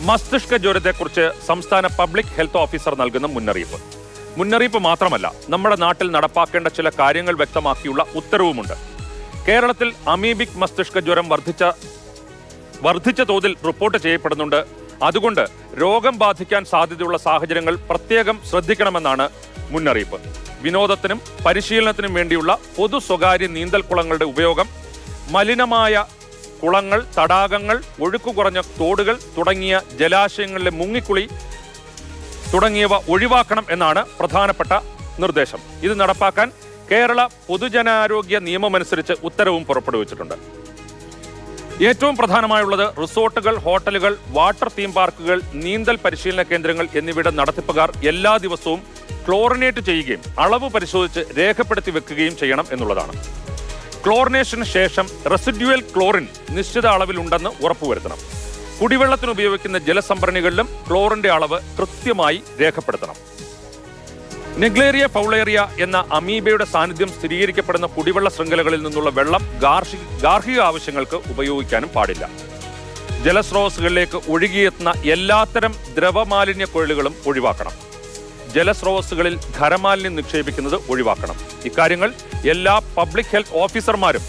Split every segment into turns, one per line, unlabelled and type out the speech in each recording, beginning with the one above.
മസ്തിഷ്ക ജ്വരത്തെക്കുറിച്ച് സംസ്ഥാന public health officer നൽകുന്ന മുന്നറിയിപ്പ്. മുന്നറിയിപ്പ് മാത്രമല്ല നമ്മുടെ നാട്ടിൽ നടപ്പാക്കേണ്ട ചില കാര്യങ്ങൾ വ്യക്തമാക്കിയുള്ള ഉത്തരവുമുണ്ട്. കേരളത്തിൽ അമീബിക് മസ്തിഷ്ക ജ്വരം വർദ്ധിച്ച വർദ്ധിച്ച തോതിൽ റിപ്പോർട്ട് ചെയ്യപ്പെടുന്നുണ്ട്. അതുകൊണ്ട് രോഗം ബാധിക്കാൻ സാധ്യതയുള്ള സാഹചര്യങ്ങൾ പ്രത്യേകം ശ്രദ്ധിക്കണമെന്നാണ് മുന്നറിയിപ്പ്. വിനോദത്തിനും പരിശീലനത്തിനും വേണ്ടിയുള്ള പൊതു സ്വകാര്യ നീന്തൽ കുളങ്ങളുടെ ഉപയോഗം മലിനമായ കുളങ്ങൾ തടാകങ്ങൾ ഒഴുക്കു കുറഞ്ഞ തോടുകൾ തുടങ്ങിയ ജലാശയങ്ങളിലെ മുങ്ങിക്കുളി തുടങ്ങിയവ ഒഴിവാക്കണം എന്നാണ് പ്രധാനപ്പെട്ട നിർദ്ദേശം. ഇത് നടപ്പാക്കാൻ കേരള പൊതുജനാരോഗ്യ നിയമമനുസരിച്ച് ഉത്തരവും പുറപ്പെടുവിച്ചിട്ടുണ്ട്. ഏറ്റവും പ്രധാനമായുള്ളത് റിസോർട്ടുകൾ ഹോട്ടലുകൾ വാട്ടർ തീം പാർക്കുകൾ നീന്തൽ പരിശീലന കേന്ദ്രങ്ങൾ എന്നിവയുടെ നടത്തിപ്പുകാർ എല്ലാ ദിവസവും ക്ലോറിനേറ്റ് ചെയ്യുകയും അളവ് പരിശോധിച്ച് രേഖപ്പെടുത്തി വെക്കുകയും ചെയ്യണം എന്നുള്ളതാണ്. ക്ലോറിനേഷന് ശേഷം റെസിഡ്യുവൽ ക്ലോറിൻ നിശ്ചിത അളവിലുണ്ടെന്ന് ഉറപ്പുവരുത്തണം. കുടിവെള്ളത്തിന് ഉപയോഗിക്കുന്ന ജലസംഭരണികളിലും ക്ലോറിന്റെ അളവ് കൃത്യമായി രേഖപ്പെടുത്തണം. നെഗ്ലേറിയ ഫൗളേറിയ എന്ന അമീബയുടെ സാന്നിധ്യം സ്ഥിരീകരിക്കപ്പെടുന്ന കുടിവെള്ള ശൃംഖലകളിൽ നിന്നുള്ള വെള്ളം ഗാർഹിക ആവശ്യങ്ങൾക്ക് ഉപയോഗിക്കാനും പാടില്ല. ജലസ്രോതസ്സുകളിലേക്ക് ഒഴുകിയെത്തുന്ന എല്ലാത്തരം ദ്രവമാലിന്യ കുഴലുകളും ഒഴിവാക്കണം. ജലസ്രോതസ്സുകളിൽ ഖരമാലിന്യം നിക്ഷേപിക്കുന്നത് ഒഴിവാക്കണം. ഇക്കാര്യങ്ങൾ എല്ലാ പബ്ലിക് ഹെൽത്ത് ഓഫീസർമാരും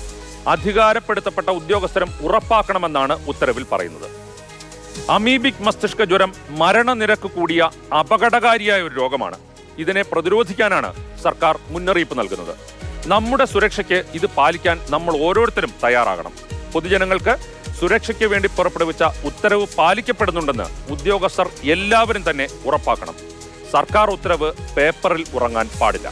അധികാരപ്പെടുത്തപ്പെട്ട ഉദ്യോഗസ്ഥരും ഉറപ്പാക്കണമെന്നാണ് ഉത്തരവിൽ പറയുന്നത്. അമീബിക് മസ്തിഷ്ക ജ്വരം മരണനിരക്ക് കൂടിയ അപകടകാരിയായ ഒരു രോഗമാണ്. ഇതിനെ പ്രതിരോധിക്കാനാണ് സർക്കാർ മുന്നറിയിപ്പ് നൽകുന്നത്. നമ്മുടെ സുരക്ഷയ്ക്ക് ഇത് പാലിക്കാൻ നമ്മൾ ഓരോരുത്തരും തയ്യാറാകണം. പൊതുജനങ്ങൾക്ക് സുരക്ഷയ്ക്ക് വേണ്ടി പുറപ്പെടുവിച്ച ഉത്തരവ് പാലിക്കപ്പെടുന്നുണ്ടെന്ന് ഉദ്യോഗസ്ഥർ എല്ലാവരും തന്നെ ഉറപ്പാക്കണം. സർക്കാർ ഉത്തരവ് പേപ്പറിൽ ഉറങ്ങാൻ പാടില്ല.